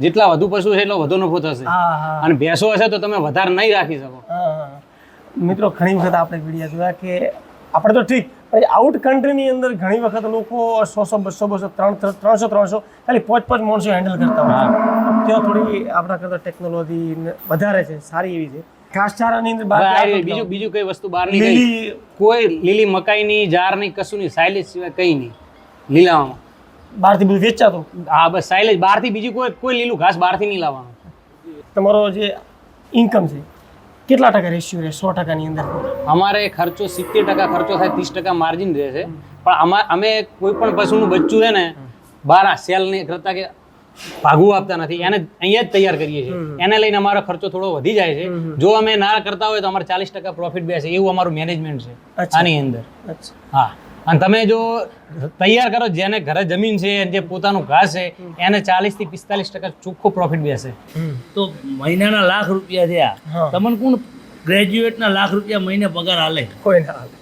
જેટલા વધુ પશુ છે એટલો વધુ નફો થશે. અને ભેંસો હશે તો તમે વધારે નહીં રાખી શકો. મિત્રો ઘણી વખત આપણે વીડિયો જોયા કે આપણે તો ઠીક આઉટ કન્ટ્રીની અંદર ઘણી વખત લોકો સો સો બસો બસો ત્રણ ત્રણ- ત્રણસો ત્રણસો ખાલી પાંચ પાંચ માણસો હેન્ડલ કરતા હોય ત્યાં થોડી આપણા કરતા ટેકનોલોજી વધારે છે સારી એવી છે. ઘાસચારાની અંદર બીજું બીજું કઈ વસ્તુ બહાર લીલી કોઈ લીલી મકાઈની જારની કશું નહીં સાયલેજ સિવાય કઈ નહીં. લીલામાં. બહારથી બધું વેચાતું. હા બસ સાઇલેજ બહારથી બીજું કોઈ કોઈ લીલું ઘાસ બહારથી નહીં લાવવાનું. તમારો જે ઇન્કમ છે કેટલા ટકા રેશિયો રહે? સો ટકાની અંદર? અમારે ખર્ચો સિત્તેર ટકા ખર્ચો થાય ત્રીસ ટકા માર્જિન રહે છે. પણ અમા અમે કોઈ પણ પશુનું બચ્ચું છે ને બહાર સેલ નહીં કરતા કે ભાગવું આપતા નથી. એને અહીંયા જ તૈયાર કરીએ છીએ. એને લઈને અમારો ખર્ચો થોડો વધી જાય છે. જો અમે ના કરતા હોય તો અમારે ચાલીસ ટકા પ્રોફિટ બેસે એવું અમારું મેનેજમેન્ટ છે. આની અંદર. હા. અને તમે જો તૈયાર કરો જેને ઘરે જમીન છે જે પોતાનું ઘાસ છે એને ચાલીસથી પિસ્તાલીસ ટકા ચોખ્ખો પ્રોફિટ બેસે. તો મહિનાના લાખ રૂપિયા થયા. તમને કોણ ગ્રેજ્યુએટના લાખ રૂપિયા મહિને પગાર હાલે કોઈ ના હાલે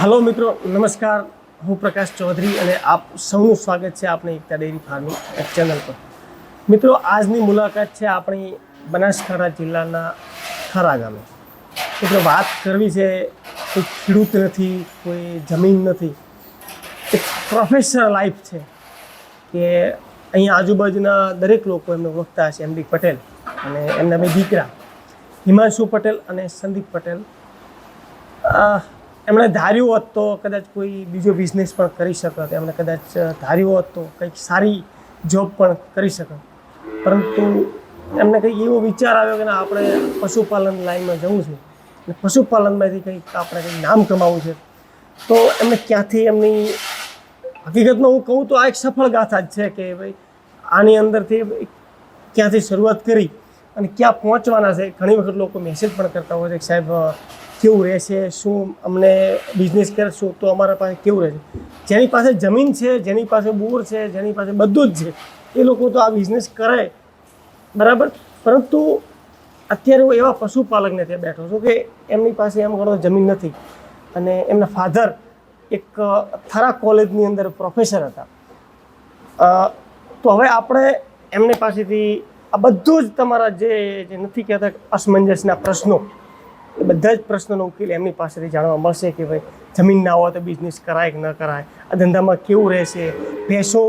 હાલો મિત્રો નમસ્કાર. હું પ્રકાશ ચૌધરી અને આપ સૌનું સ્વાગત છે આપણી એકતા ડેરી ફાર્મિંગ ચેનલ પર. મિત્રો, આજની મુલાકાત છે આપણી બનાસકાંઠા જિલ્લાના ખરા ગામે. મિત્રો, વાત કરવી છે કોઈ ખેડૂત નથી, કોઈ જમીન નથી. એક પ્રોફેશનલ લાઈફ છે કે અહીંયા આજુબાજુના દરેક લોકો એમને ઓળખતા હશે એમડી પટેલ અને એમના બે દીકરા હિમાંશુ પટેલ અને સંદીપ પટેલ. એમણે ધાર્યું હોત તો કદાચ કોઈ બીજો બિઝનેસ પણ કરી શકત, એમણે કદાચ ધાર્યું હોત તો કંઈક સારી જોબ પણ કરી શકત. પરંતુ એમને કંઈક એવો વિચાર આવ્યો કે ના, આપણે પશુપાલન લાઈનમાં જવું છે. અને પશુપાલનમાંથી કંઈક આપણે કંઈક નામ કમાવવું છે. તો એમને ક્યાંથી એમની, હકીકતમાં હું કહું તો આ એક સફળ ગાથા જ છે કે ભાઈ, આની અંદરથી ક્યાંથી શરૂઆત કરી અને ક્યાં પહોંચવાના છે. ઘણી વખત લોકો મેસેજ પણ કરતા હોય છે કે સાહેબ કેવું રહેશે, શું અમને બિઝનેસ કરશું તો અમારા પાસે કેવું રહેશે? જેની પાસે જમીન છે, જેની પાસે બોર છે, જેની પાસે બધું જ છે, એ લોકો તો આ બિઝનેસ કરે. બરાબર? પરંતુ અત્યારે હું એવા પશુપાલકને ત્યાં બેઠો છું કે એમની પાસે એમ ઘણો જમીન નથી. અને એમના ફાધર એક થરા કોલેજની અંદર પ્રોફેસર હતા. તો હવે આપણે એમની પાસેથી આ બધું જ તમારા જે નથી કહેતા અસમંજસના પ્રશ્નો એ બધા જ પ્રશ્નોનો ઉકેલ એમની પાસેથી જાણવા મળશે કે ભાઈ જમીન ના હોય તો બિઝનેસ કરાય કે ન કરાય? આ ધંધામાં કેવું રહેશે? ભેંસો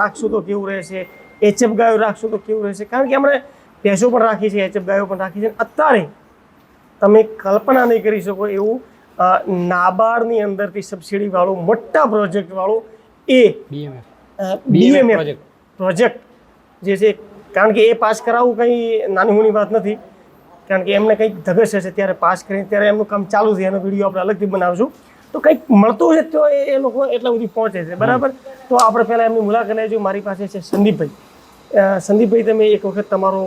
રાખશું તો કેવું રહેશે? એચએફ ગાયો રાખશું તો કેવું રહેશે? કારણ કે આપણે ભેંસો પણ રાખી છે એચએફ ગાયો પણ રાખી છે અત્યારે તમે કલ્પના નહીં કરી શકો એવું નાબાર્ડની અંદરથી સબસિડીવાળું મોટા પ્રોજેક્ટવાળું એ બીએમએફ. પ્રોજેક્ટ જે છે કારણ કે એ પાસ કરાવવું કંઈ નાની મોની વાત નથી. કારણ કે એમને કંઈક ધગશ હશે ત્યારે પાસ કરીને ત્યારે એમનું કામ ચાલુ છે, એનો વીડિયો આપણે અલગથી બનાવશું. તો કંઈક મળતું છે તો એ લોકો એટલા સુધી પહોંચે છે, બરાબર? તો આપણે પહેલાં એમની મુલાકાત લેજો. મારી પાસે છે સંદીપભાઈ. સંદીપભાઈ, તમે એક વખત તમારો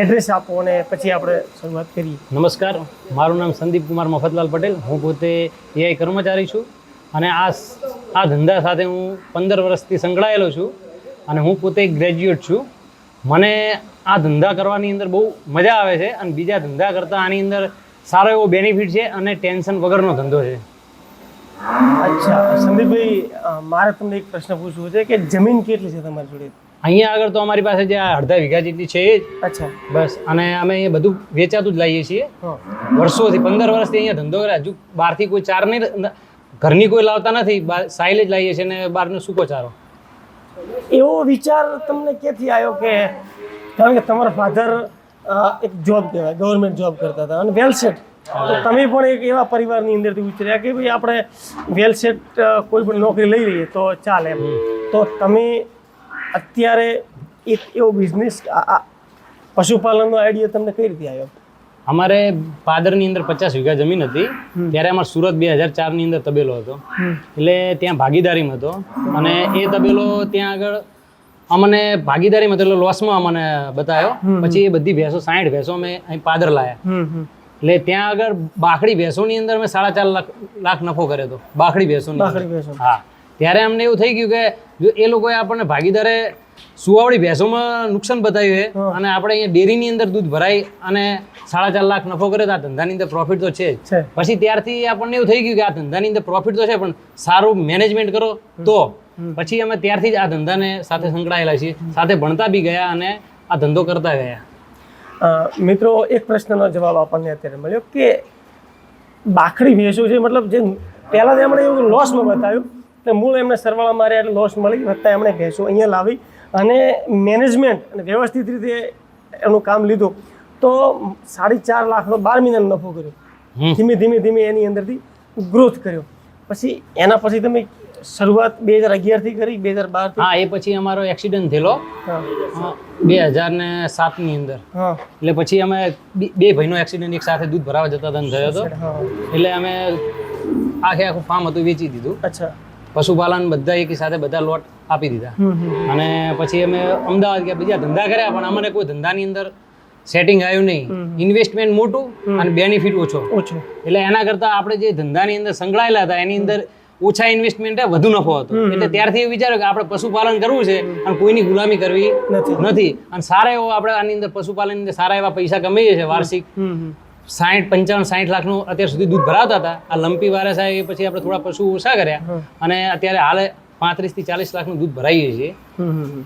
એડ્રેસ આપો અને પછી આપણે શરૂઆત કરીએ. નમસ્કાર. મારું નામ સંદીપ કુમાર મફતલાલ પટેલ. હું પોતે એઆઈ કર્મચારી છું અને આ આ ધંધા સાથે હું પંદર વર્ષથી સંકળાયેલો છું અને હું પોતે ગ્રેજ્યુએટ છું. મને આ ધંધા કરવાની અંદર બહુ મજા આવે છે અને બીજા ધંધા કરતાં આની અંદર સારો એવો બેનિફિટ છે અને ટેન્શન વગરનો ધંધો છે. અચ્છા સંદીપભાઈ મારે તમને એક પ્રશ્ન પૂછવો છે કે જમીન કેટલી છે તમારી જોડે? અહીંયા આગળ તો અમારી પાસે જે આ અડધા વીઘા જેટલી છે એ જ. અચ્છા. બસ અને અમે અહીંયા બધું વેચાતું જ લાવીએ છીએ. વર્ષોથી પંદર વર્ષથી અહીંયા ધંધો કરે હજુ બહારથી કોઈ ચાર નહીં ઘરની કોઈ લાવતા નથી સાયલેજ લાવીએ છીએ અને બહારનો સૂકો ચારો. એવો વિચાર તમને ક્યાંથી આવ્યો કે કારણ કે તમારા ફાધર એક જોબ કહેવાય ગવર્મેન્ટ જોબ કરતા હતા અને વેલ સેટ તો તમે પણ એક એવા પરિવારની અંદરથી ઉતર્યા કે ભાઈ આપણે વેલ સેટ કોઈ પણ નોકરી લઈ લઈએ તો ચાલે એમ. તો તમે અત્યારે એક એવો બિઝનેસ પશુપાલનનો આઈડિયા તમને કઈ રીતે આવ્યો? અમારે પાદરની અંદર પચાસ વીઘા જમીન હતી. ત્યારે અમારે સુરત બે હજાર ચારની અંદર તબેલો હતો. એટલે ત્યાં ભાગીદારીમાં હતો. અને એ તબેલો ત્યાં આગળ અમને ભાગીદારીમાં એટલે લોસમાં અમને બતાવ્યો. પછી એ બધી ભેંસો સાઠ ભેંસો અમે અહીં પાદર લાયા. એટલે ત્યાં આગળ બાખડી ભેંસોની અંદર મેં સાડા ચાર લાખ લાખ નફો કર્યો હતો બાખડી ભેંસોની. હા. ત્યારે અમને એવું થઈ ગયું કે જો એ લોકોએ આપણને ભાગીદારે સુવાવડી ભેંસોમાં નુકસાન બતાવ્યું છે. અને આપણે અહીંયા ડેરીની અંદર દૂધ ભરાય અને સાડા ચાર લાખ નફો કરે તો આ ધંધાની અંદર પ્રોફિટ તો છે જ. પછી ત્યારથી આપણને એવું થઈ ગયું કે આ ધંધાની અંદર પ્રોફિટ તો છે પણ સારું મેનેજમેન્ટ કરો તો. પછી અમે ત્યારથી જ આ ધંધાને સાથે સંકળાયેલા છીએ. સાથે ભણતા બી ગયા અને આ ધંધો કરતા ગયા. મિત્રો એક પ્રશ્નનો જવાબ આપણને અત્યારે મળ્યો કે બાખડી ભેંસો છે મતલબ જે પહેલાં તો એમણે એવું લોસમાં બતાવ્યું એટલે મૂળ એમને સરવાળા મારે એટલે લોસ મળી વત્તા એમણે ભેંસો અહીંયા લાવી. અને મેનેજમેન્ટ અને વ્યવસ્થિત રીતે એનું કામ લીધું તો સાડી ચાર લાખનો બાર મહિનાનો નફો કર્યો. ધીમે ધીમે ધીમે એની અંદરથી ગ્રોથ કર્યો. પછી એના પછી તમે શરૂઆત બે હજાર અગિયારથી કરી બે હજાર બાર હા એ પછી અમારો એક્સિડન્ટ થયેલો. બે હજાર ને સાતની અંદર. એટલે પછી અમે બે- ભાઈનો એક્સિડન્ટ એક સાથે દૂધ ભરાવા જતા હતા થયો હતો. એટલે અમે આખે આખું ફાર્મ હતું વેચી દીધું. અચ્છા. પશુપાલન બધા એકી સાથે બધા લોટ આપી દીધા. અને પછી અમે અમદાવાદ ગયા બીજા ધંધા કર્યા પણ અમને કોઈ ધંધાની અંદર સેટિંગ આવ્યું નહીં. ઇન્વેસ્ટમેન્ટ મોટું અને બેનિફિટ ઓછો. ઓછો. એટલે એના કરતાં આપણે જે ધંધાની અંદર સંકળાયેલા હતા એની અંદર ઓછા ઇન્વેસ્ટમેન્ટ વધુ નફો હતો. એટલે ત્યારથી એવું વિચાર્યું કે આપણે પશુપાલન કરવું છે અને કોઈની ગુલામી કરવી નથી. અને સારા એવો આપણે આની અંદર પશુપાલન અંદર સારા એવા પૈસા કમાઈએ છે વાર્ષિક સાઠ પંચાવન સાઠ લાખનું અત્યાર સુધી દૂધ ભરાવતા હતા. આ લંપી વારસા એ પછી આપણે થોડા પશુ ઓછા કર્યા. અને અત્યારે હાલે પાંત્રીસથી ચાલીસ લાખનું દૂધ ભરાઈએ છીએ.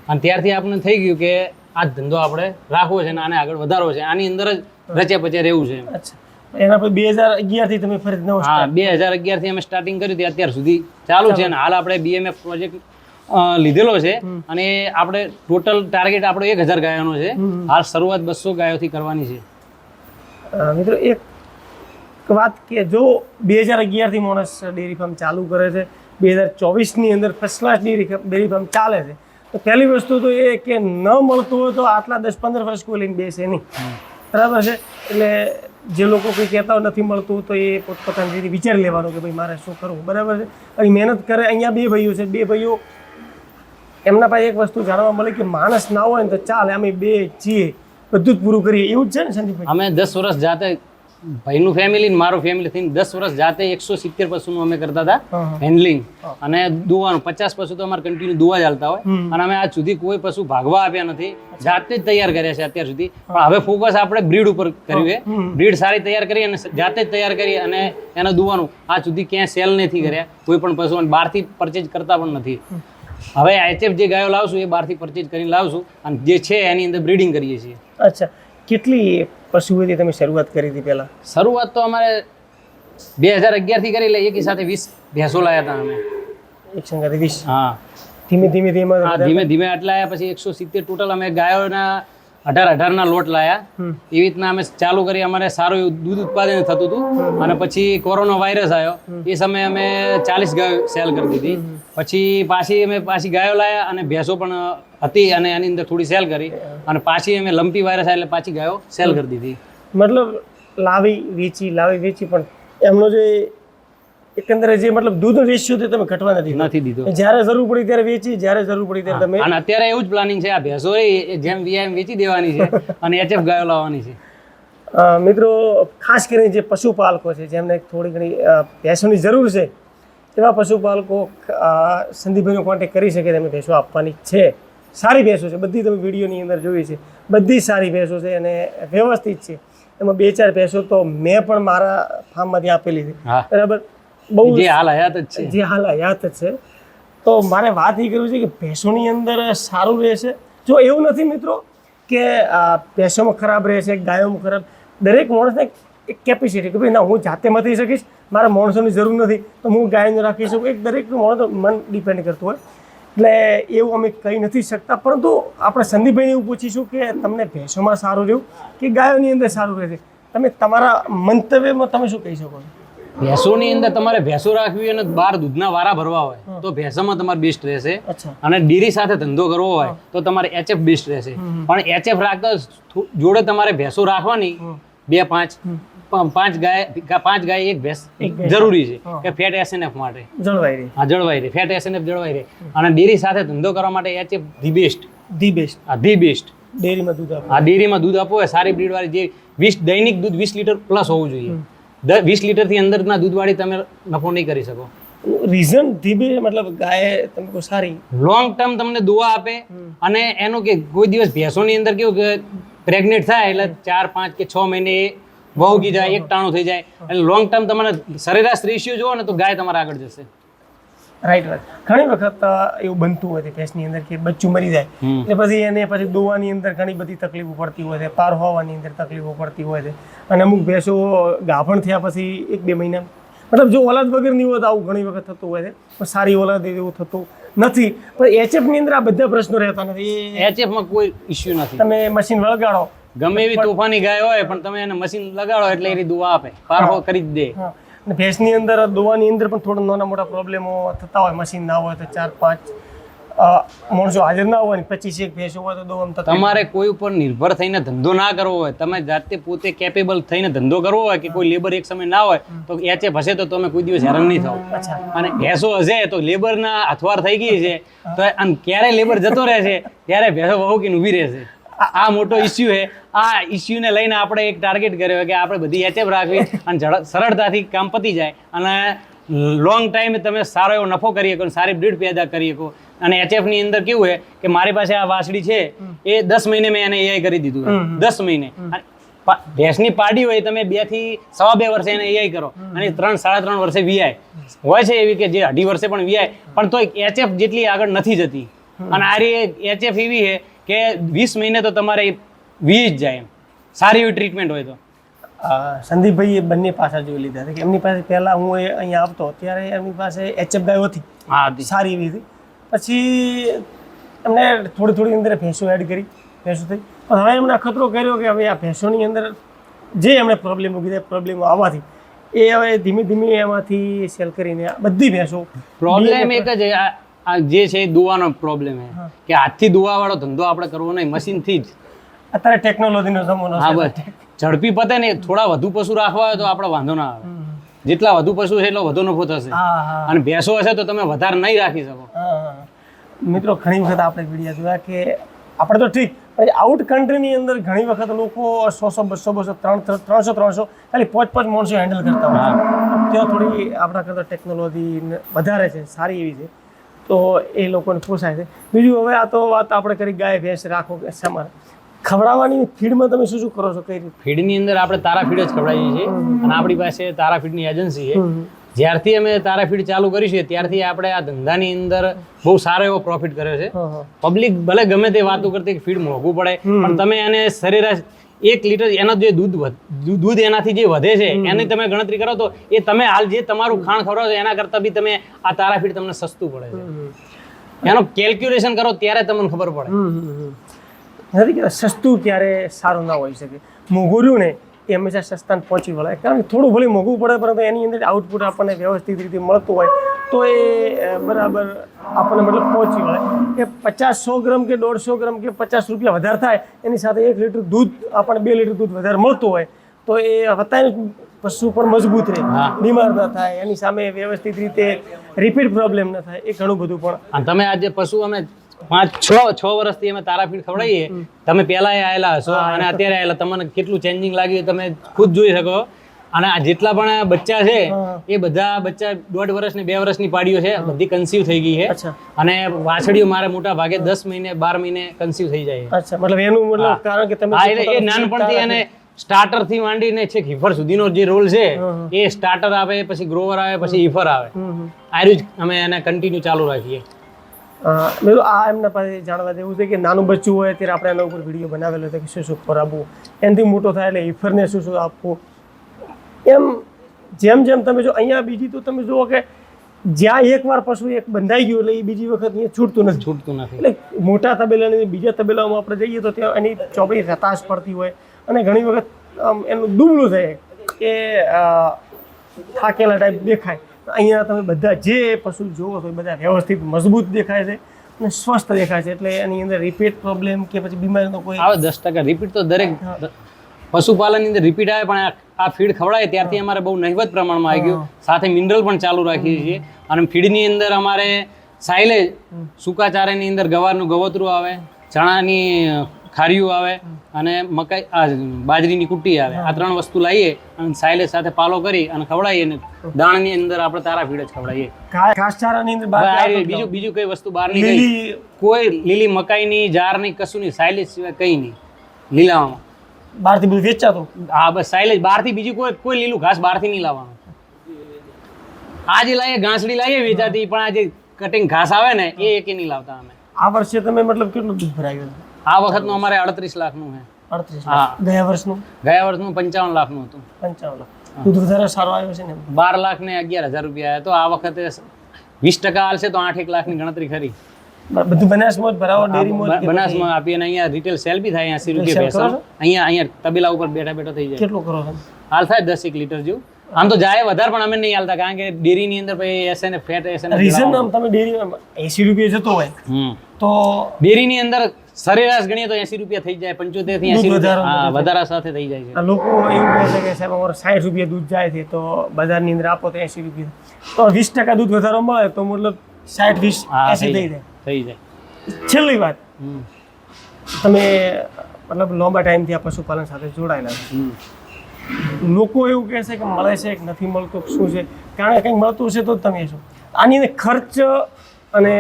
અને ત્યારથી આપણને થઈ ગયું કે આ ધંધો આપણે રાખવો છે અને આને આગળ વધારવો છે. આની અંદર જ રચ્યા પચ્યા રહેવું છે એના પછી બે હજાર અગિયારથી તમે ફરી નવો હા બે હજાર અગિયારથી અમે સ્ટાર્ટિંગ કર્યું હતી અત્યાર સુધી ચાલુ છે અને હાલ આપણે બીએમએફ પ્રોજેક્ટ લીધેલો છે. અને આપણે ટોટલ ટાર્ગેટ આપણો એક હજાર ગાયોનો છે. હાલ શરૂઆત બસો ગાયોથી કરવાની છે. મિત્રો એક વાત કે જો બે હજાર અગિયારથી માણસ ડેરી ફાર્મ ચાલુ કરે છે બે હજાર ચોવીસની અંદર ફર્સ્ટ ક્લાસ ડેરી ફાર્મ ચાલે છે. તો પહેલી વસ્તુ તો એ કે ન મળતું હોય તો આટલા દસ પંદર વર્ષ કોઈ લઈને બેસે નહીં. બરાબર છે? એટલે જે લોકો કોઈ કહેતા નથી મળતું તો એ પોતપોતાની રીતે વિચારી લેવાનું કે ભાઈ મારે શું કરવું? બરાબર છે? અહીં મહેનત કરે. અહીંયા બે ભાઈઓ છે. બે ભાઈઓ એમના પાસે એક વસ્તુ જાણવા મળે કે માણસ ના હોય ને તો ચાલે. અમે બે છીએ. બધું જ પૂરું કરીએ. એવું જ છે ને સંદીપભાઈ? અમે દસ વર્ષ જાતે ભાઈનું ફેમિલી ને મારું ફેમિલી થઈને દસ વર્ષ જાતે એકસો સિત્તેર પશુનું અમે કરતા હતા. હેન્ડલિંગ અને દુવાનું પચાસ પશુ તો અમારે કન્ટિન્યુ દુવા જ હાલતા હોય. અને અમે આજ સુધી કોઈ પશુ ભાગવા આપ્યા નથી. જાતે જ તૈયાર કર્યા છે અત્યાર સુધી. પણ હવે ફોકસ આપણે બ્રીડ ઉપર કર્યું છે બ્રીડ સારી તૈયાર કરી અને જાતે જ તૈયાર કરી અને એના દુવાનું. આજ સુધી ક્યાંય સેલ નથી કર્યા. કોઈ પણ પશુ અને બહારથી પરચેજ કરતા પણ નથી. હવે એચએફ જે ગાયો લાવશું એ બહારથી પરચેજ કરીને લાવશું. અને જે છે એની અંદર બ્રીડિંગ કરીએ છીએ. અચ્છા. કેટલી પશુઓથી તમે શરૂઆત કરી હતી પહેલાં? શરૂઆત તો અમારે બે હજાર અગિયારથી કરી લઈએ એકી સાથે વીસ ભેંસો લાયા હતા અમે. એક સંગાતે વીસ? હા. ધીમે ધીમે ધીમે હા ધીમે ધીમે આટલા આવ્યા પછી એકસો સિત્તેર ટોટલ અમે ગાયોના અઢાર અઢારના લોટ લાયા. એવી રીતના અમે ચાલુ કરી અમારે સારું એવું દૂધ ઉત્પાદન થતું હતું. અને પછી કોરોના વાયરસ આવ્યો. એ સમયે અમે ચાલીસ ગાયો સેલ કરી દીધી. પછી પાછી અમે પાછી ગાયો લાયા અને ભેંસો પણ હતી અને એની અંદર થોડી સેલ કરી. અને પાછી અમે લંપી વાયરસ આવ્યા એટલે પાછી ગાયો સેલ કરી દીધી. મતલબ લાવી વેચી લાવી વેચી પણ એમનો જે એકંદરે જે મતલબ દૂધ વેચ્યું તે તમે ઘટવા નથી નથી દીધો. જ્યારે જરૂર પડી ત્યારે વેચી જ્યારે જરૂર પડી ત્યારે તમે અને અત્યારે એવું જ પ્લાનિંગ છે આ ભેંસો એ જેમ વીઆઈએમ વેચી દેવાની છે અને એચએફ ગાયો લાવવાની છે. મિત્રો ખાસ કરીને જે પશુપાલકો છે જેમને થોડી ઘણી ભેંસોની જરૂર છે એવા પશુપાલકો સંદીપભાઈનો કોન્ટેક્ટ કરી શકે તમે ભેંસો આપવાની છે. સારી ભેંસો છે. બધી તમે વિડીયોની અંદર જોઈ છે. બધી સારી ભેંસો છે અને વ્યવસ્થિત છે. એમાં બે ચાર ભેંસો તો મેં પણ મારા ફાર્મમાંથી આપેલી છે. બરાબર? બહુ જે હાલ હયાત જ છે. જે હાલ હયાત છે. તો મારે વાત એ કરવી છે કે ભેંસોની અંદર સારું રહેશે જો એવું નથી મિત્રો કે ભેંસોમાં ખરાબ રહેશે ગાયોમાં ખરાબ દરેક માણસને એક કેપેસિટી કે ભાઈ ના હું જાતે મથી શકીશ મારા માણસોની જરૂર નથી તો હું ગાયને રાખી શકું. એક દરેકનું માણસ મન ડિપેન્ડ કરતું હોય. એટલે એવું અમે કહી નથી શકતા પરંતુ આપણે સંદીપભાઈને એવું પૂછીશું કે તમને ભેંસોમાં સારું રહ્યું કે ગાયોની અંદર સારું રહેશે તમે તમારા મંતવ્યમાં તમે શું કહી શકો છો? ભેંસોની અંદર તમારે ભેંસો રાખવી અને બાર દૂધના વારા ભરવા હોય તો ભેંસોમાં તમારે બેસ્ટ રહેશે. અને ડેરી સાથે ધંધો કરવો હોય તો તમારે એચએફ બેસ્ટ રહેશે. પણ એચએફ રાખતા જોડે તમારે ભેંસો રાખવાની બે પાંચ પાંચ ગાય પાંચ ગાય એક ભેંસ જરૂરી છે હા. કે ફેટ એસએનએફ માટે. જળવાઈ રહે. આ જળવાઈ રહે. ફેટ એસએનએફ જળવાઈ રહે. અને ડેરી સાથે ધંધો કરવા માટે HF the best the best આ ધી બેસ્ટ ડેરીમાં દૂધ આપો. હા ડેરીમાં દૂધ આપો હોય સારી બ્રીડ વાળી જે વીસ દૈનિક દૂધ વીસ લીટર પ્લસ હોવું જોઈએ. વીસ લીટરથી અંદરના દૂધવાળી તમે નફો નહીં કરી શકો. રીઝન ધીમે મતલબ ગાય તમને સારી. લોંગ ટર્મ તમને દુઆ આપે અને એનું કે કોઈ દિવસ ભેંસોની અંદર કેવું કે પ્રેગ્નેન્ટ થાય એટલે ચાર પાંચ કે છ મહિને એ વહુકી જાય એક ટાણું થઈ જાય. એટલે લોંગ ટર્મ તમારે સરેરાશ રેશિયો જુઓ ને તો ગાય તમારા આગળ જશે. રાઈટ રાઈટ ઘણી વખત એવું બનતું હોય છે ભેંસની અંદર કે બચ્ચું મરી જાય. એટલે પછી એને પછી દોવાની અંદર ઘણી બધી તકલીફો પડતી હોય છે પાર હોવાની અંદર તકલીફો પડતી હોય છે. અને અમુક ભેંસો ગાભણ થયા પછી એક બે મહિના મતલબ જો ઓલાદ વગરની હોય તો આવું ઘણી વખત થતું હોય છે. પણ સારી ઓલાદ એવું થતું નથી. પણ એચએફની અંદર આ બધા પ્રશ્નો રહેતા નથી. એચએફમાં કોઈ ઇસ્યુ નથી. તમે મશીન વળગાડો. ગમે એવી તોફાની ગાય હોય પણ તમે એને મશીન લગાડો એટલે એની દુવા આપે. પારહો કરી જ દે. અને ભેંસની અંદર દોવાની અંદર પણ થોડા નાના મોટા પ્રોબ્લેમો થતા હોય મશીન ના હોય તો ચાર પાંચ માણસો હાજર ના હોય ને પચીસ એક ભેંસો હોય તો દોવામાં તમારે કોઈ ઉપર નિર્ભર થઈને ધંધો ના કરવો હોય તમે જાતે પોતે કેપેબલ થઈને ધંધો કરવો હોય કે કોઈ લેબર એક સમય ના હોય તો એચએફ હશે તો તમે કોઈ દિવસ હેરાન નહીં થાવ. અને ભેંસો હશે તો લેબરના અથવાર થઈ ગઈ છે તો આમ ક્યારે લેબર જતો રહેશે ત્યારે ભેંસો વહુકીને ઊભી રહેશે આ મોટો ઇસ્યુ છે. આ ઇસ્યુને લઈને આપણે એક ટાર્ગેટ કર્યો કે આપણે બધી એચએફ રાખવી અને સરળતાથી કામ પતી જાય. અને લોંગ ટાઈમે તમે સારો એવો નફો કરી શકો સારી બ્રીડ પેદા કરી શકો. અને એચએફની અંદર કેવું છે કે મારી પાસે આ વાસડી છે એ દસ મહિને મેં એને એઆઈ કરી દીધું દસ મહિને. ભેંસની પાડી હોય તમે બેથી સવા બે વર્ષે એને એઆઈ કરો. અને ત્રણ સાડા ત્રણ વર્ષે વીઆઈ હોય છે એવી કે જે અઢી વર્ષે પણ વીઆઈ પણ તો એચએફ જેટલી આગળ નથી જતી. અને આ એચએફ એવી છે કે વીસ મહિને તો તમારે વી જ જાય એમ. સારી એવી ટ્રીટમેન્ટ હોય તો. અ, સંદીપભાઈ એ બંને પાસા જોઈ લીધા છે કે એમની પાસે પહેલાં હું અહીંયા આવતો ત્યારે એમની પાસે એચએફ ગાયો હતી. હા સારી એવી હતી. પછી એમને થોડી થોડી અંદર ભેંસો એડ કરી ભેંસો થઈ. પણ હવે એમણે અખતરો કર્યો કે હવે આ ભેંસોની અંદર જે એમણે પ્રોબ્લેમો થાય પ્રોબ્લેમ આવવાથી એ હવે ધીમે ધીમે એમાંથી સેલ કરીને બધી ભેંસો પ્રોબ્લેમ એક જ આ- જે છે એ દુવાનો પ્રોબ્લેમ છે કે હાથથી દુવા વાળો ધંધો આપણે કરવો નહીં મશીનથી જ. અત્યારે ટેકનોલોજીનો જમાનો હા છે બસ ઝડપી પતે ને થોડા વધુ પશુ રાખવા હોય તો આપણે વાંધો ના આવે. જેટલા વધુ પશુ છે એટલો વધુ નફો થશે. અને ભેંસો હશે તો તમે વધારે નહીં રાખી શકો. મિત્રો ઘણી વખત આપણે વિડીયા જોયા કે આપણે તો ઠીક પણ આઉટ કન્ટ્રીની અંદર ઘણી વખત લોકો સો સો બસો બસો ત્રણ ત્રણસો ત્રણસો ખાલી પાંચ પાંચ માણસો હેન્ડલ કરતા હોય ત્યાં થોડી આપણા કરતાં ટેકનોલોજી વધારે છે સારી એવી છે. તો એ લોકોને પોસાય છે. બીજું હવે આ તો વાત આપણે કરી ગાય ભેંસ રાખો કે સામાન. ખવડાવવાની ફીડમાં તમે શું શું કરો છો? કઈ રીતે? ફીડની અંદર આપણે તારા ફીડ જ ખવડાવીએ છીએ. અને આપણી પાસે તારા ફીડની એજન્સી છે. જ્યારથી અમે તારા ફીડ ચાલુ કરી છે ત્યારથી આપણે આ ધંધાની અંદર બહુ સારો એવો પ્રોફિટ કર્યો છે. પબ્લિક ભલે ગમે તે વાતો કરતી ફીડ મોંઘું પડે પણ તમે એને સરેરાશ એક લીટર એનો જે દૂધ દૂધ એનાથી જે વધે છે એની તમે ગણતરી કરો તો એ તમે હાલ જે તમારું ખાણ ખવડાવો છો એના કરતાં બી તમે આ તારાફીડ તમને સસ્તું પડે છે. એનો કેલ્ક્યુલેશન કરો ત્યારે તમને ખબર પડે. નથી સસ્તું ક્યારે સારું ના હોઈ શકે. મોંઘું રહ્યું ને એ હંમેશા સસ્તાને પહોંચી વળે કારણ કે થોડું ભલે મોંઘું પડે પરંતુ એની અંદર આઉટપુટ આપણને વ્યવસ્થિત રીતે મળતું હોય તો એ બરાબર આપણને મતલબ પહોંચી વળે કે પચાસ સો ગ્રામ કે દોઢસો ગ્રામ કે પચાસ રૂપિયા વધારે થાય એની સાથે એક લીટર દૂધ આપણને બે લીટર દૂધ વધારે મળતું હોય તો એ હતાય પશુ પણ મજબૂત રહે. બીમાર ન થાય એની સામે વ્યવસ્થિત રીતે રિપીટ પ્રોબ્લેમ ન થાય એ ઘણું બધું પણ. તમે આજે પશુ અમે પાંચ છ છ વર્ષથી અમે તારાપીઠ ખવડાવીએ તમે પહેલા આવેલા હશો અને અત્યારે આવેલા તમને કેટલું ચેન્જિંગ લાગ્યું તમે ખુદ જોઈ શકો. અને આ જેટલા પણ બચ્ચા છે એ બધા બચ્ચા દોઢ વર્ષની બે વર્ષની પાડીઓ છે. બધી કન્સીવ થઈ ગઈ છે. અને વાછડીઓ મારે મોટા ભાગે દસ મહિને બાર મહિને કન્સીવ થઈ જાય છે. અચ્છા મતલબ એનું મતલબ કારણ કે તમે એટલે એ નાનપણથી અને સ્ટાર્ટરથી માંડીને છેક હિફર સુધીનો જે રોલ છે એ સ્ટાર્ટર આવે પછી ગ્રોવર આવે પછી હિફર આવે. આ જ અમે એને કન્ટિન્યુ ચાલુ રાખીએ. મેં આ એમના પાસે જાણવા જેવું છે કે નાનું બચ્ચું હોય ત્યારે આપણે એના ઉપર વીડિયો બનાવેલો હતો કે શું શું ખવડાવવું એનાથી મોટો થાય એટલે ઈફરને શું શું આપવું. એમ જેમ જેમ તમે જો અહીંયા બીજી તો તમે જુઓ કે જ્યાં એકવાર પશુ એક બંધાઈ ગયું એટલે એ બીજી વખત અહીંયા છૂટતું નથી. છૂટતું નથી. એટલે મોટા તબેલાની બીજા તબેલામાં આપણે જઈએ તો ત્યાં એની ચોપડી રતાશ પડતી હોય અને ઘણી વખત આમ એનું દુબળું થાય કે થાકેલા ટાઈપ દેખાય. અહીંયા તમે બધા જે પશુ જોવો છો એ બધા વ્યવસ્થિત મજબૂત દેખાય છે અને સ્વસ્થ દેખાય છે. એટલે એની અંદર રિપીટ પ્રોબ્લેમ કે પછી બીમારીનો કોઈ આવે દસ ટકા રિપીટ તો દરેક પશુપાલનની અંદર રિપીટ આવે પણ આ- ફીડ ખવડાય ત્યારથી અમારે બહુ નહિવત પ્રમાણમાં આવી ગયું. સાથે મિનરલ પણ ચાલુ રાખીએ છીએ. અને ફીડની અંદર અમારે સાયલેજ સૂકા ચારાની અંદર ગવારનું ગવતરું આવે. ચણાની ખારીયું આવે અને મકાઈ બાજરીની કુટ્ટી આવે. આ ત્રણ વસ્તુ લાવીએ અને સાયલેજ સાથે પાલો કરી અને ખવડાવીએ ને દાણની અંદર આપણે તારા ફીડ જ ખવડાવીએ અંદર બીજું બીજું કઈ વસ્તુ બહારની કોઈ લીલી મકાઈની જારની કશું નહીં સાયલેજ સિવાય કઈ નહીં. લીલામાં. બહારથી બધું વેચાતું? હા બસ સાયલેજ બહારથી બીજું કોઈ કોઈ લીલું ઘાસ બહારથી નહીં લાવવાનું. આ જે લાવીએ ઘાસડી લાવીએ વેચાતી પણ આ જે કટિંગ ઘાસ આવે ને એ એકે નહીં લાવતા અમે. આ વર્ષે તમે મતલબ કેટલું દૂધ ભરાયું? આ વખતનું અમારે અડત્રીસ લાખનું છે. અડત્રીસ લાખ. ગયા વર્ષનું? ગયા વર્ષનું પંચાવન લાખનું હતું. પંચાવન લાખ. દૂધ વધારે સારો આવ્યો છે ને બાર લાખ ને અગિયાર હજાર રૂપિયા તો આ વખતે વીસ ટકા હાલશે તો આઠ એક લાખની ગણતરી ખરી. બધું બનાસમાં ભરાવો ડેરીમાં જ બનાસમાં આપીએ અને અહીંયા રિટેલ સેલ બી થાય એસી રૂપિયા sell અહીંયા અહીંયા તબેલા ઉપર બેઠા બેઠા થઈ જાય. કેટલું કરો હાલ થાય દસ એક લીટર જેવું. આમ તો જાય વધારે પણ અમે નહીં હાલતા કારણ કે ડેરીની અંદર પછી ને ફેટ એસએન રીઝન આમ તમે ડેરી એસી રૂપિયા જતો હોય. તો ડેરીની અંદર સરેરાશ ગણીએ તો એસી રૂપિયા થઈ જાય પંચોતેરથી એસી દૂધ રૂપિયા. હા વધારા સાથે થઈ જાય છે. લોકો એવું કહે છે કે સાહેબ અમારે સાઠ રૂપિયા દૂધ જાય છે તો બજારની અંદર આપો તો એસી રૂપિયા. તો વીસ ટકા દૂધ વધારો મળે તો મતલબ સાઠ વીસ હા એસી થઈ થઈ જાય. થઈ જાય. છેલ્લી વાત. તમે મતલબ લાંબા ટાઈમથી આ પશુપાલન સાથે જોડાયેલા છો. લોકો એવું કહે છે કે મળે છે કે નથી મળતું શું છે? કારણ કે કંઈક મળતું છે તો તમે છો. આની ખર્ચ અને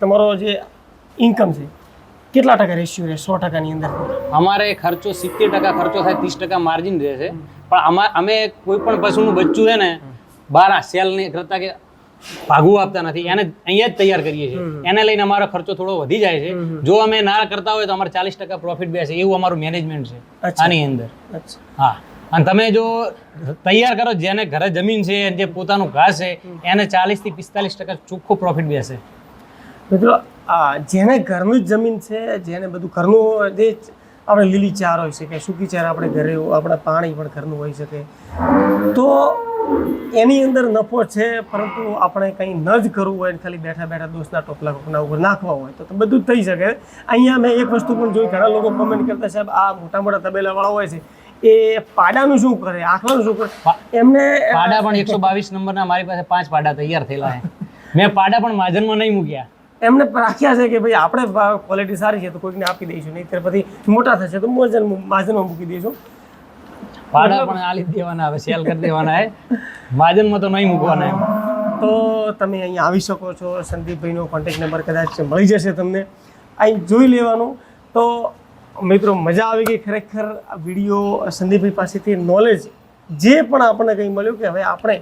તમારો જે ઇન્કમ છે કેટલા ટકા રેશિયો રહે? સો ટકાની અંદર? અમારે ખર્ચો સિત્તેર ટકા ખર્ચો થાય ત્રીસ ટકા માર્જિન રહેશે પણ અમે કોઈ પણ પશુનું બચ્ચું છે ને બહાર સેલ ને કરતા કે ભાગવું આપતા નથી. એને અહીંયા જ તૈયાર કરીએ છીએ. એને લઈને અમારો ખર્ચો થોડો વધી જાય છે. જો અમે ના કરતા હોય તો અમારે ચાલીસ ટકા પ્રોફિટ બેસે. એવું અમારું મેનેજમેન્ટ છે. આની અંદર. હા. અને તમે જો તૈયાર કરો જેને ઘરે જમીન છે જે પોતાનું ઘાસ છે એને ચાલીસથી પિસ્તાલીસ ટકા ચોખ્ખો પ્રોફિટ બેસે. મિત્રો જેને ઘરનું જ જમીન છે જેને બધું ઘરનું જે આપણે લીલી ચાર હોય શકે સૂકી ચાર આપણે ઘરે આપણે પાણી પણ ઘરનું હોઈ શકે. તો એની અંદર નફો છે પરંતુ આપણે કંઈ ન જ કરવું હોય ખાલી બેઠા બેઠા દોસ્તના ટોપલા કોકના ઉપર નાખવા હોય તો તો બધું જ થઈ શકે. અહીંયા મેં એક વસ્તુ પણ જોઈ ઘણા લોકો કમેન્ટ કરતા સાહેબ આ મોટા મોટા તબેલાવાળા હોય છે એ પાડાનું શું કરે આખલાનું શું કરે? એમને પાડા પણ એકસો બાવીસ નંબરના મારી પાસે પાંચ પાડા તૈયાર થયેલા છે. મેં પાડા પણ માજનમાં નહીં મૂક્યા. એમને રાખ્યા છે કે ભાઈ આપણે ક્વોલિટી સારી છે તો કોઈકને આપી દઈશું નહીં પછી મોટા થશે તો મોજન માજનમાં મૂકી દઈશું. ભાડા પણ આલી દેવાના હવે સેલ કરી દેવાના હે. માજનમાં તો નહીં મૂકવાના એમ. તો તમે અહીંયા આવી શકો છો સંદીપભાઈનો કોન્ટેક્ટ નંબર કદાચ મળી જશે તમને. અહીં જોઈ લેવાનું. તો મિત્રો મજા આવી ગઈ ખરેખર આ વીડિયો સંદીપભાઈ પાસેથી નોલેજ જે પણ આપણને કંઈ મળ્યું કે હવે આપણે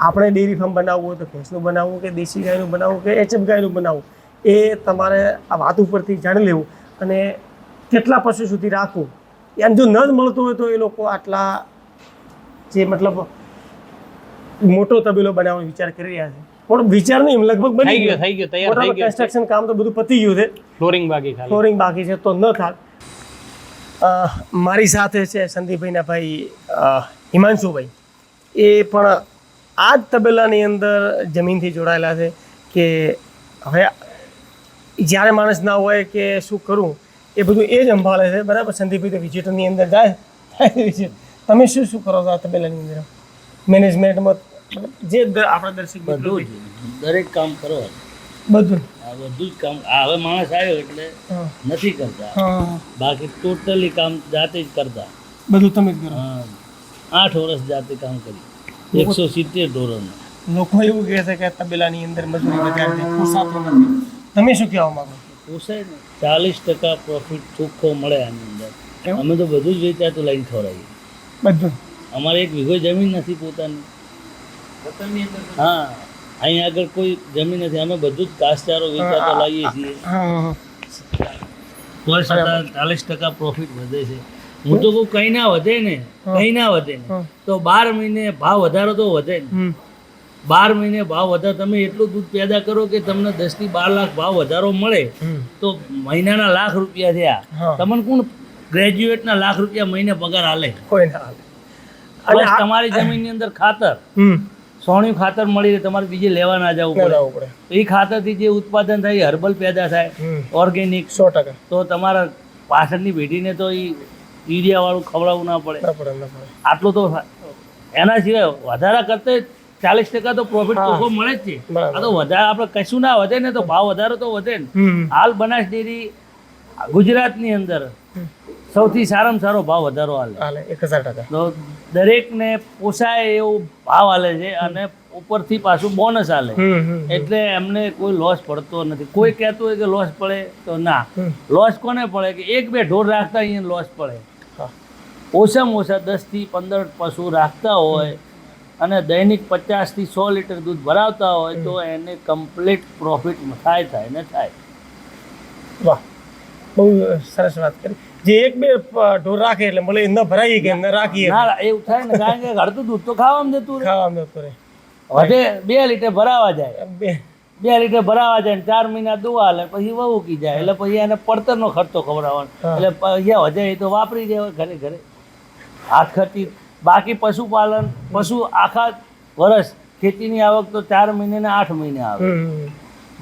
આપણે ડેરી ફાર્મ બનાવવું હોય તો ભેંસનું બનાવવું કે દેશી ગાયનું બનાવવું કે એચએફ ગાયનું બનાવવું એ તમારે આ વાત ઉપરથી જાણી લેવું અને કેટલા પશુ સુધી રાખવું. એમ જો ન જ મળતું હોય તો એ લોકો આટલા જે મતલબ મોટો તબેલો બનાવવાનો વિચાર કરી રહ્યા છે. પણ વિચાર નહીં લગભગ બની ગયો થઈ ગયો તૈયાર થઈ ગયો કન્સ્ટ્રક્શન કામ તો બધું પતી ગયું છે. ફ્લોરિંગ બાકી ખાલી. ફ્લોરિંગ બાકી છે તો ન થાય. અ, મારી સાથે છે સંદીપભાઈના ભાઈ હિમાંશુભાઈ. એ પણ આ જ તબેલાની અંદર જમીનથી જોડાયેલા છે કે હવે જ્યારે માણસ ના હોય કે શું કરું એ બધું એ જ સંભાળે છે. બરાબર? સંદીપભાઈ તો વિઝિટરની અંદર જાય છે તમે શું શું કરો છો આ તબેલાની અંદર? મેનેજમેન્ટમાં જે આપણા દર્શક બધું દરેક કામ કરો. બધું આ બધું જ કામ. હવે માણસ આવ્યો એટલે નથી કરતા. બાકી ટોટલી કામ જાતે જ કરતા. બધું તમે જ કરો. હા. આઠ વર્ષ જાતે કામ કરી એકસો સિત્તેર ધોરણ. લોકો એવું કહે છે કે તબેલાની અંદર મજૂરી વધારે પોસાતો નથી. તમે શું કહેવા માંગો પોસાય ને. ચાલીસ ટકા પ્રોફિટ ચોખ્ખો મળે આની અંદર. અમે તો બધું જ વેચાતું લાઈન ખવડાવીએ. બધું? અમારે એક વીઘો જમીન નથી પોતાની. હા. અહીં આગળ કોઈ જમીન નથી. અમે બધું જ કાસચારો વેચાતો લાવીએ છીએ. કોઈ ચાલીસ ટકા પ્રોફિટ વધે છે. હું તો કહું કઈ ના વધે ને કઈ ના વધે ને. તો બાર મહિને ભાવ વધારો તો વધે ને. બાર મહિને ભાવ વધારો તમે એટલું દૂધ પેદા કરો કે તમને દસથી બાર લાખ ભાવ વધારો મળે તો મહિનાના લાખ રૂપિયા થયા. તમને કોણ ગ્રેજ્યુએટના લાખ રૂપિયા મહિને પગાર હાલે કોઈ ના હાલે તમારી જમીનની અંદર ખાતર. સોણિયું ખાતર મળી રહે તમારે બીજે લેવા ના જવું પડે. તો એ ખાતરથી જે ઉત્પાદન થાય હર્બલ પેદા થાય ઓર્ગેનિક. સો ટકા. તો તમારા પાછળની પેઢીને તો એ યુરિયાવાળું ખવડાવવું ના પડે. ના પડે આટલું તો એના સિવાય વધારા કરતા ચાલીસ ટકા તો પ્રોફિટ ઓછો મળે જ છે. આ તો વધારે આપણે કશું ના વધે ને તો ભાવ વધારો તો વધે ને. હાલ બનાસ ડેરી ગુજરાતની અંદર સૌથી સારામાં સારો ભાવ વધારો હાલે. એક હજાર ટકા. તો દરેકને પોસાય એવો ભાવ હાલે છે અને ઉપરથી પાછું બોનસ હાલે. એટલે એમને કોઈ લોસ પડતો નથી. કોઈ કહેતું હોય કે લોસ પડે તો ના. લોસ કોને પડે? કે એક બે ઢોર રાખતા અહીંયા લોસ પડે. ઓછામાં ઓછા દસથી પંદર પશુ રાખતા હોય અને દૈનિક પચાસથી સો લીટર દૂધ ભરાવતા હોય તો એને કમ્પ્લીટ પ્રોફિટ થાય થાય ને થાય. વાહ. બહુ સરસ વાત કરી. જે એક બે ઢોર રાખે એટલે મળે ન ભરાઈ કે ન રાખીએ. ના એવું થાય ને કારણ કે અડધું દૂધ તો ખાવામાં જતું રહે. ખાવા નતો રે વધે બે લીટર ભરાવા જાય. બે. બે લીટર ભરાવા જાય ને ચાર મહિના દુવા લે પછી વહુ કી જાય એટલે પછી એને પડતરનો ખર્ચો ખવડાવવાનો. એટલે પછી વધે એ તો વાપરી જાય ઘરે ઘરે. હાથ ખર્ચી બાકી પશુપાલન પશુ આખા વર્ષ ખેતીની આવક તો ચાર મહિને ને આઠ મહિને આવે.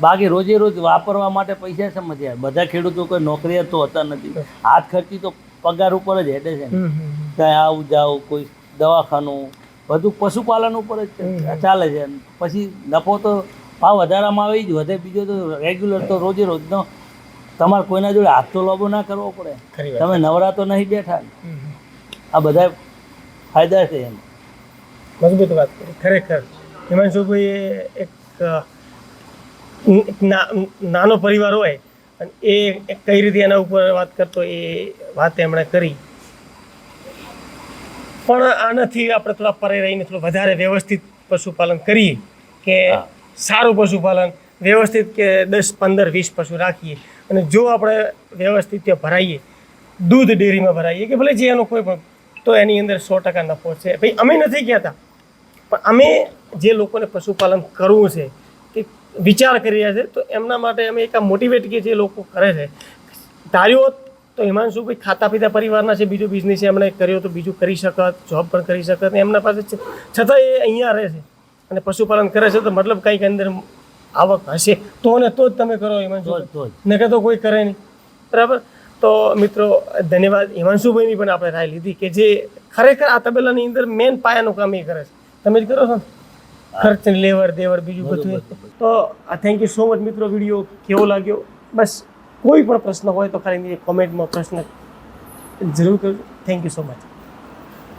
બાકી રોજે રોજ વાપરવા માટે પૈસા સમજ્યા? બધા ખેડૂતો કોઈ નોકરી તો હતા નથી. હાથ ખર્ચી તો પગાર ઉપર જ હેડે છે. ક્યાંય આવું જાવ કોઈ દવાખાનું બધું પશુપાલન ઉપર જ ચાલે છે. પછી નફો તો ભાવ વધારામાં આવી જ. વધે બીજો તો રેગ્યુલર તો રોજે રોજનો. તમારે કોઈના જોડે હાથ તો લોબો ના કરવો પડે. તમે નવરા તો નહીં બેઠા. આ બધા ફાયદા છે એમ. મજબૂત વાત કરી. ખરેખર. હિમાંશુભાઈએ એક ના- નાનો પરિવાર હોય અને એ કઈ રીતે એના ઉપર વાત કરતો એ વાત એમણે કરી. પણ આનાથી આપણે થોડા પરે રહીને થોડું વધારે વ્યવસ્થિત પશુપાલન કરીએ કે સારું પશુપાલન વ્યવસ્થિત કે દસ પંદર વીસ પશુ રાખીએ અને જો આપણે વ્યવસ્થિત ભરાઈએ દૂધ ડેરીમાં ભરાઈએ કે ભલે જે એનો કોઈ પણ તો એની અંદર સો ટકા નફો છે. ભાઈ અમે નથી કહેતા પણ અમે જે લોકોને પશુપાલન કરવું છે કે વિચાર કરી રહ્યા છે તો એમના માટે અમે એક મોટિવેટ કે જે લોકો કરે છે. ધાર્યો તો તો શું ભાઈ ખાતા પીતા પરિવારના છે બીજો બિઝનેસ એમણે કર્યો તો બીજું કરી શકત જોબ પણ કરી શકત ને એમના પાસે છતાં એ અહીંયા રહે છે અને પશુપાલન કરે છે તો મતલબ કંઈક અંદર આવક હશે. તો ને તો જ તમે કરો હિમાંશુ તો જ તો જ. તો કોઈ કરે નહીં. બરાબર? તો મિત્રો ધન્યવાદ. હિમાંશુભાઈની પણ આપણે રાય લીધી કે જે ખરેખર આ તબેલાની અંદર મેન પાયાનું કામ એ કરે છે. તમે જ કરો છો ને? ખર્ચ લેવર દેવર બીજું બધું તો થેન્ક યુ સો મચ મિત્રો વીડિયો. કેવો લાગ્યો? બસ કોઈ પણ પ્રશ્ન હોય તો ખાલી કોમેન્ટમાં પ્રશ્ન જરૂર કરજો. Thank you so much